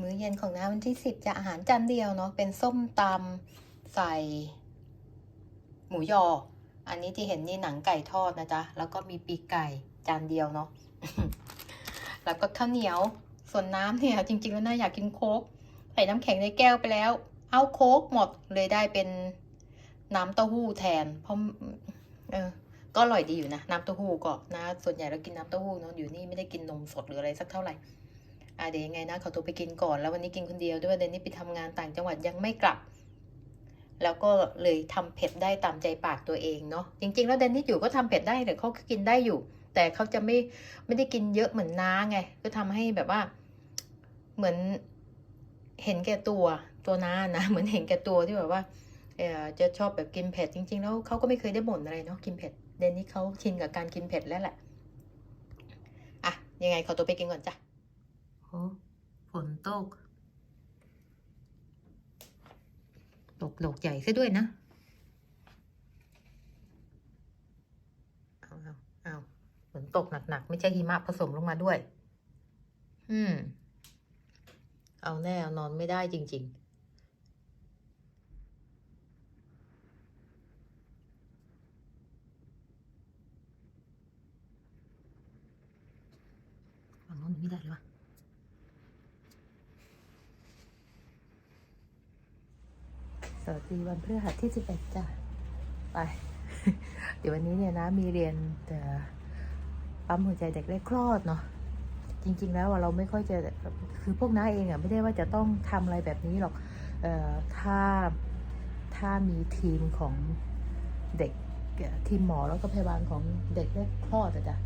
มื้อเย็นของน้าวันที่สิบจะอาหารจานเดียวเนาะเป็นส้มตำใส่ หมูยอ อันนี้ที่เห็นนี่หนังไก่ทอดนะจ๊ะแล้วก็มีปีกไก่จานเดียวเนาะแล้วก็ข้าวเหนียวส่วนน้ำเนี่ยจริงๆแล้วน่าอยากกินโค้กใส่น้ำแข็งในแก้วไปแล้ว เอาโค้กหมดเลยได้เป็นน้ำเต้าหู้แทน เพราะเออก็อร่อยดีอยู่นะน้ำเต้าหู้ก็นะส่วนใหญ่เรากินน้ำเต้าหู้เนาะอยู่นี่ไม่ได้กินนมสดหรืออะไรสักเท่าไหร่ อะเดี๋ยวยังไงนะขอตัวไปกินก่อน แล้ววันนี้กินคนเดียวด้วยเดนนี่ไปทำงานต่างจังหวัดยังไม่กลับ แล้วก็เลยทำเผ็ดได้ตามใจปากตัวเองเนาะจริง ๆ แล้วเดนนี่อยู่ก็ทำเผ็ดได้แต่เขาก็กินได้อยู่ แต่เขาจะไม่ไม่ได้กินเยอะเหมือนน้าไง ก็ทำให้แบบว่า เหมือนเห็นแก่ตัวตัวน้านะเหมือนเห็นแก่ตัวที่แบบว่าจะชอบแบบกินเผ็ดจริง ๆ แล้วเขาก็ไม่เคยได้บ่นอะไรเนาะกินเผ็ดเดนนี่เขาชินกับการกินเผ็ดแล้วแหละอะยังไงขอตัวไปกินก่อนจ้ะ โอ้ฝนตก ตกดอกใหญ่ซะด้วยนะ เอาเอาเอาฝนตกหนักๆ ไม่ใช่หิมะผสมลงมาด้วย อืม เอาแน่เอานอนไม่ได้จริง ๆฝั่งโน้นไม่ได้เลยวะ ส วัสดีวันพฤหัสที่11จ้ะไป เดี๋ยววันนี้เนี่ยนะมีเรียนแต่ปั๊มหัวใจเด็กแรกคลอดเนาะจริง ๆ แล้วเราไม่ค่อยจะคือพวกน้าเองอะไม่ได้ว่าจะต้องทำอะไรแบบนี้หรอกออถ้าถ้ามีทีมของเด็กทีมหมอแล้วก็พยาบาลของเด็กแรกคลอดอะจ้ะ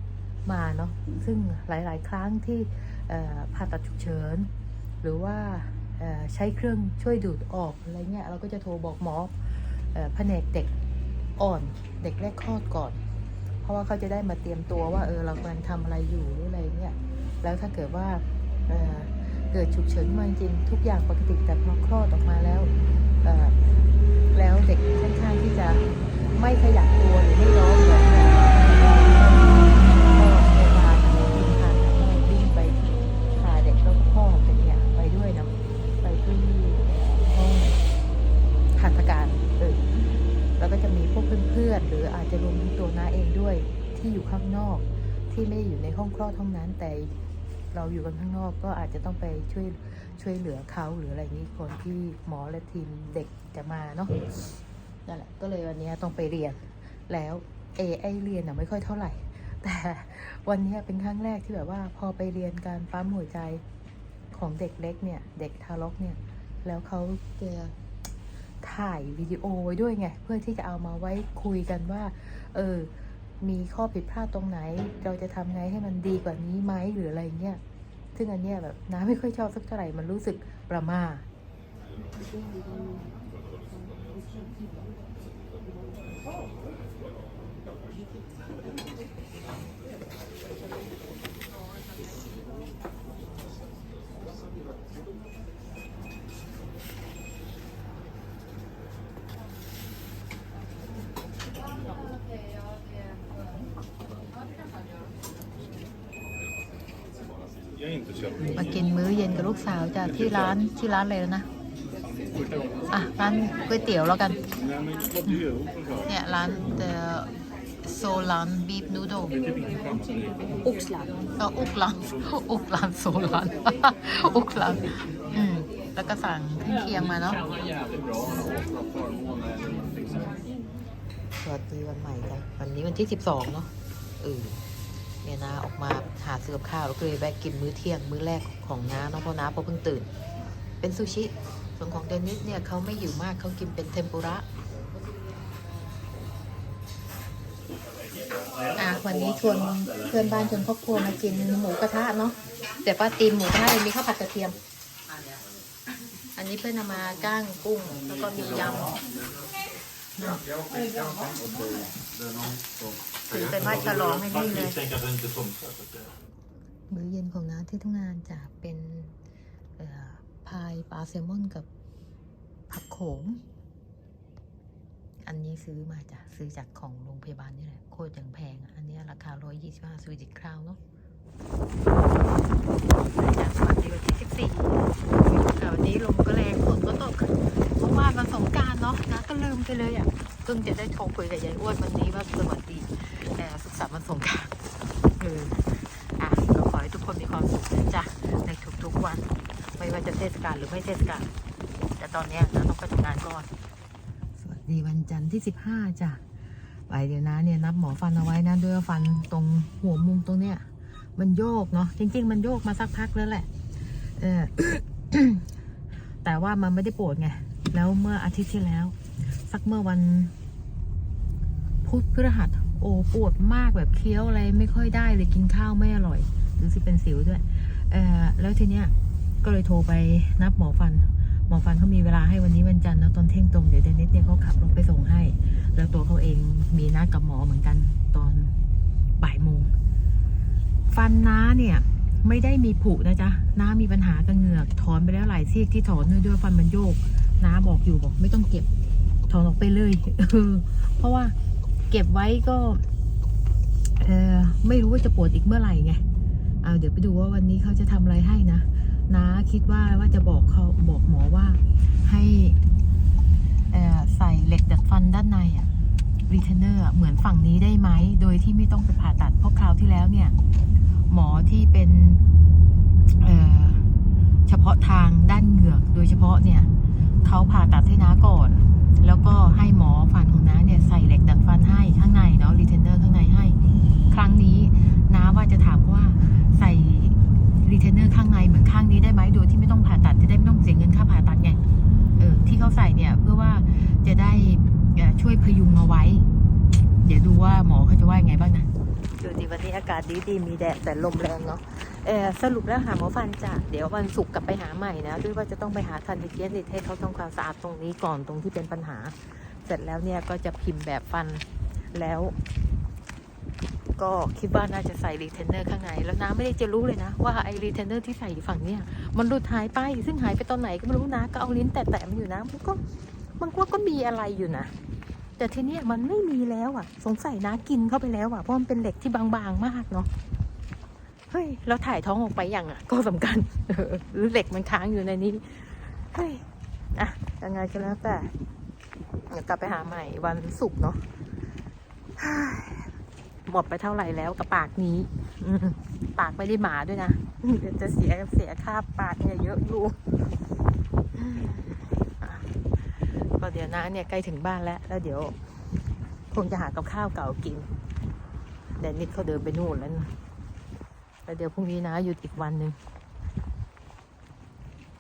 มาเนาะซึ่งหลาย ๆ ครั้งที่ผ่าตัดฉุกเฉิน หรือว่า ใช้เครื่องช่วยดูดออกอะไรเงี้ยเราก็จะโทรบอกหมอแผนกเด็กอ่อนเด็กแรกคลอดก่อน เพราะว่าเขาจะได้มาเตรียมตัวว่าเออเรากำลังทำอะไรอยู่หรืออะไรเงี้ยแล้วถ้าเกิดว่าเเกิดฉุกเฉินมาจริงทุกอย่างปกติแต่พอคลอดออกมาแล้วแล้วเด็กค่อนข้างที่จะไม่ขยับ อยู่ในห้องคลอดห้องนั้นแต่เราอยู่กันข้างนอกก็อาจจะต้องไปช่วยช่วยเหลือเขาหรืออะไรนี้คนที่หมอและทีมเด็กจะมาเนาะนั่นแหละก็เลยวันนี้ต้องไปเรียนแล้วเอไอเรียนอะไม่ค่อยเท่าไหร่ แต่วันนี้เป็นครั้งแรกที่แบบว่าพอไปเรียนการปั๊มหัวใจของเด็กเล็กเนี่ย เด็กทารกเนี่ย แล้วเขาจะถ่ายวิดีโอไว้ด้วยไง เพื่อที่จะเอามาไว้คุยกันว่า เออ มีข้อผิดพลาดตรงไหน เราจะทำไงให้มันดีกว่านี้ไหมหรืออะไรเงี้ยซึ่งอันเนี้ยแบบน้าไม่ค่อยชอบสักเท่าไหร่มันรู้สึกประมา มากินมื้อเย็นกับลูกสาวจากที่ร้านชื่อร้านอะไรแล้วนะอะร้านก๋วยเตี๋ยวแล้วกัน Nej, men vad du gör, förklara. เนี่ยร้าน The Solan Beef Noodle Det är typ inte skämt som det. Oxland. ก็อุกลันอุกลันโซลันอุกลันอืมแล้วก็สั่งเครื่องเคียงมาเนาะ Tjänar jävligt bra. Bra förmåner eller någonting sånt. สวัสดีวันใหม่จ้ะวันนี้วันที่สิบสองเนาะเออ เนี่ยนาออกมาหาซื้อกับข้าวแล้วก็เลยแวะกินมื้อเที่ยงมื้อแรกของน้าเนาะเพราะน้าเพราะเพิ่งตื่น เป็นซูชิส่วนของเดนิสเนี่ยเขาไม่หิวมากเขากินเป็นเทมปุระอะวันนี้ชวนเพื่อนบ้านชวนครอบครัวมากินหมูกระทะเนาะแต่ว่าตีมหมูกระทะเลยมีข้าวผัดกระเทียม อันนี้เพื่อนเอามาก้างกุ้งแล้วก็มียำ ถือเป็นว่าฉลองให้นี่เลย มือเย็นของน้าที่ทำงานจะเป็นพายปลาแซลมอนกับผักโขม อันนี้ซื้อมาจากซื้อจากของโรงพยาบาลนี่แหละโคตรยังแพง อันนี้ราคา 125สวีดิตคราวเนาะจากวันที่วันที่4แต่วันนี้ลมก็แรงฝนก็ตกเมื่อวานมันสงการเนาะนะก็ลืมไปเลยอะเพิ่งจะได้โทรคุยกับยายอ้วนวันนี้ว่าสวัสดี แต่สุขสันต์วันสงกานต์เอออะก็ขอให้ทุกคนมีความสุขนะจ๊ะในทุกๆวัน ไม่ว่าจะเทศกาลหรือไม่เทศกาลแต่ตอนนี้นะต้องไปทำงานก่อน สวัสดีวันจันทร์ที่สิบห้าจ้ะไปเดี๋ยวนะเนี่ยนับหมอฟันเอาไว้นะด้วยฟันตรงหัวมุมตรงเนี้ยมันโยกเนาะจริง ๆ มันโยกมาสักพักแล้วแหละ เออแต่ว่ามันไม่ได้ปวดไง แล้วเมื่ออาทิตย์ที่แล้ว สักเมื่อวันพุธพฤหัส อ้ปวดมากแบบเคี้ยวอะไรไม่ค่อยได้เลยกินข้าวไม่อร่อย หรือสิเป็นสิวด้วยเออแล้วทีเนี้ยก็เลยโทรไปนับหมอฟัน หมอฟันเขามีเวลาให้วันนี้วันจันทร์นะตอนเที่ยงตรงเดี๋ยวเดนิสเนี่ยเขาขับรถไปส่งให้ แล้วตัวเขาเองมีนัดกับหมอเหมือนกันตอนบ่ายโมงฟันน้าเนี่ยไม่ได้มีผุนะจ๊ะน้ามีปัญหากับเหงือกถอนไปแล้วหลายซี่ที่ถอนด้วยด้วยฟันมันโยกน้าบอกอยู่บอกไม่ต้องเก็บถอนออกไปเลยเพราะว่า เก็บไว้ก็เออไม่รู้ว่าจะปวดอีกเมื่อไหร่ไงเอาเดี๋ยวไปดูว่าวันนี้เขาจะทำอะไรให้นะน้าคิดว่าว่าจะบอกเขาบอกหมอว่าให้ใส่เหล็กดัดฟันด้านในอะรีเทนเนอร์เหมือนฝั่งนี้ได้ไหม โดยที่ไม่ต้องไปผ่าตัด เพราะคราวที่แล้วเนี่ย หมอที่เป็นเเฉพาะทางด้านเหงือก โดยเฉพาะเนี่ยเขาผ่าตัดให้น้าก่อน แล้วก็ให้หมอฟันของน้าเนี่ยใส่เหล็กดัดฟันให้ข้างในเนาะรีเทนเนอร์ข้างในให้ ครั้งนี้น้าว่าจะถามว่าใส่รีเทนเนอร์ข้างในเหมือนข้างนี้ได้ไหมโดยที่ไม่ต้องผ่าตัดจะได้ไม่ต้องเสียเงินค่าผ่าตัดไงเออที่เขาใส่เนี่ยเพื่อว่าจะได้ช่วยพยุงเอาไว้ เดี๋ยวดูว่าหมอเขาจะว่ายังไงบ้างนะดูดีวันนี้อากาศดีดีมีแดดแต่ลมแรงเนาะ สรุปแล้วหาหมอฟันจ้ะเดี๋ยววันศุกร์กลับไปหาใหม่นะด้วยว่าจะต้องไปหาทันติเกสให้เขาทำความสะอาดตรงนี้ก่อนตรงที่เป็นปัญหา เสร็จแล้วเนี่ยก็จะพิมพ์แบบฟันแล้ว ก็คิดว่าน่าจะใส่รีเทนเนอร์ข้างในแล้วน้าไม่ได้จะรู้เลยนะ ว่าไอ้รีเทนเนอร์ที่ใส่อยู่ฝั่งเนี่ยมันหลุดหายไป ซึ่งหายไปตอนไหนก็ไม่รู้นะ ก็เอาลิ้นแตะๆมันอยู่นะมันก็มันก็ก็มีอะไรอยู่นะแต่ทีเนี้ยมันไม่มีแล้วอะ สงสัยน้ากินเข้าไปแล้วอะเพราะมันเป็นเหล็กที่บางๆมากเนาะ เฮ้ยแล้วถ่ายท้องออกไปยังอะ ก็สำคัญหรือเหล็กมันค้างอยู่ในนี้เฮ้ยอะยังไงก็แล้วแต่เดี๋ยวกลับไปหาใหม่วันศุกร์เนาะหมดไปเท่าไหร่แล้วกับปากนี้อปากไม่ได้หมาด้วยนะจะเสียเสียค่าปากเนี่ยเยอะอยู่ก็เดี๋ยวนะเนี่ยใกล้ถึงบ้านแล้ว แล้วเดี๋ยว คงจะหากับข้าวเก่ากิน แต่นิดเขาเดินไปนู่นแล้วนะ แล้วเดี๋ยวพรุ่งนี้นะหยุดอีกวันหนึ่ง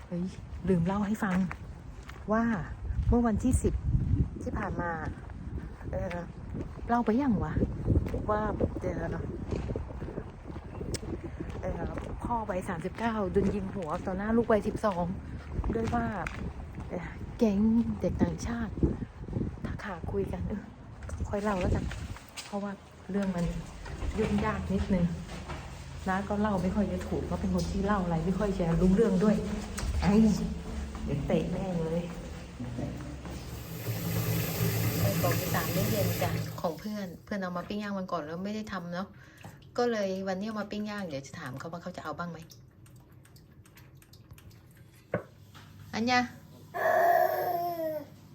เฮ้ยลืมเล่าให้ฟัง ว่าเมื่อวันที่สิบที่ผ่านมา เออเล่าไปยังวะ ว่าเออเออพ่อวัยสามสิบเก้าโดนยิงหัวต่อหน้าลูกวัยสิบสองด้วยว่าเอ่อแก๊งเด็กต่างชาติถ้าขาคุยกันเออค่อยเล่าแล้วกันเพราะว่าเรื่องมันยุ่งยากนิดนึง น้าก็เล่าไม่ค่อยจะถูกเพราะเป็นคนที่เล่าอะไรไม่ค่อยจะรู้เรื่องด้วยไอ้เดี๋ยวเตะแม่เลยไปกล่องที่สามไม่เย็นจ้ะของเพื่อนเพื่อนเอามาปิ้งย่างวันก่อนแล้วไม่ได้ทำเนาะก็เลยวันนี้เอามาปิ้งย่างเดี๋ยวจะถามเขาว่าเขาจะเอาบ้างไหมอันยา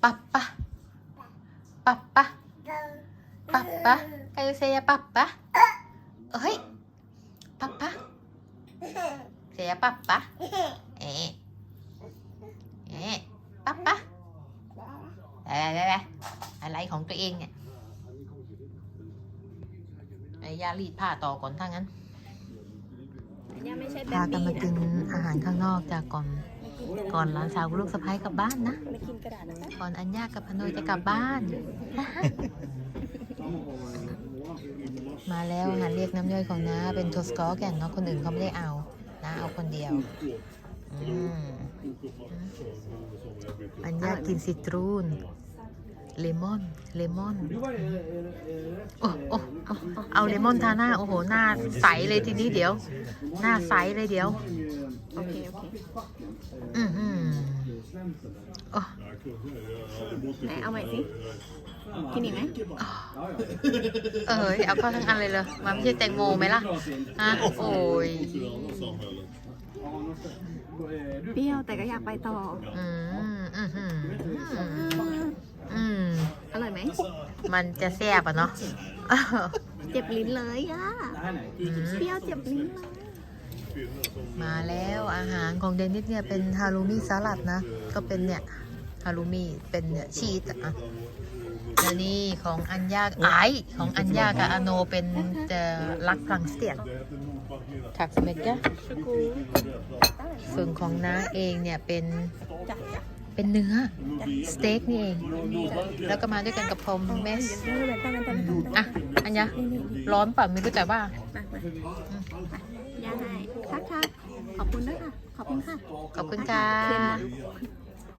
ปัปปะปัปปะปัปปะ Can you say a papa เฮ้ยปัปปะ say a papa เอ๊ะเอ๊ะปัปปะอะไรอะไรของตัวเองเนี่ยไอ้ยารีดผ้าต่อก่อนถ้างั้นยังไม่ใช่แบพาบกันมาบี้กินอาหารข้างนอกจากก่อน ก่อนหลานสาวกับลูกสะใภ้กลับบ้านนะไม่กินกระดาษนะคะก่อนอัญญากับพนอยจะกลับบ้าน มาแล้วอาหารเรียกน้ำย่อยของน้าเป็นโทสกอแก่นเนาะคนอื่นเขาไม่ได้เอา น้าเอาคนเดียวอืมอัญญากินซิตรูนเลมอน เลมอนโอ้โอ้โอ้เอาเลมอนทาหน้า โอ้โห หน้าใสเลยทีนี้เดี๋ยว หน้าใสเลยเดี๋ยว โอเค โอเค อือหือโอ้ไหนเอาใหม่สิ กินอีกไหมเอ้ยเอาเข้าทั้งอันเลยเลยมันไม่ใช่แตงโมไหมล่ะฮะโอ้ยเปรี้ยวแต่ก็อยากไปต่ออืมอืมอืมอืมอร่อยไหมมันจะแซ่บอะเนาะเจ็บลิ้นเลยอะอืมเปรี้ยวเจ็บลิ้นเลยมาแล้วอาหารของเดนิสเนี่ยเป็นฮารูมิสลัดนะ ก็เป็นเนี่ยฮารูมิเป็นเนี่ยชีสอะแล้ว นี่ของอัญญาไอซ์ของอัญญากับอาโนเป็นจะรักฝรั่งเศสถักสเมกะชูกูส่วนของน้าเองเนี่ยเป็นจ้ะจ้ะเป็นเนื้อสเต็กนี่เอง แล้วก็มาด้วยกันกับพรมเมสนี่เลยตั้งกันตั้งกันตั้งกันอะอัญญาร้อนป่ะไม่รู้จักว่ามามาย่าให้ครับครับขอบคุณด้วยค่ะ ขอบคุณค่ะ ขอบคุณค่ะเค็มอะ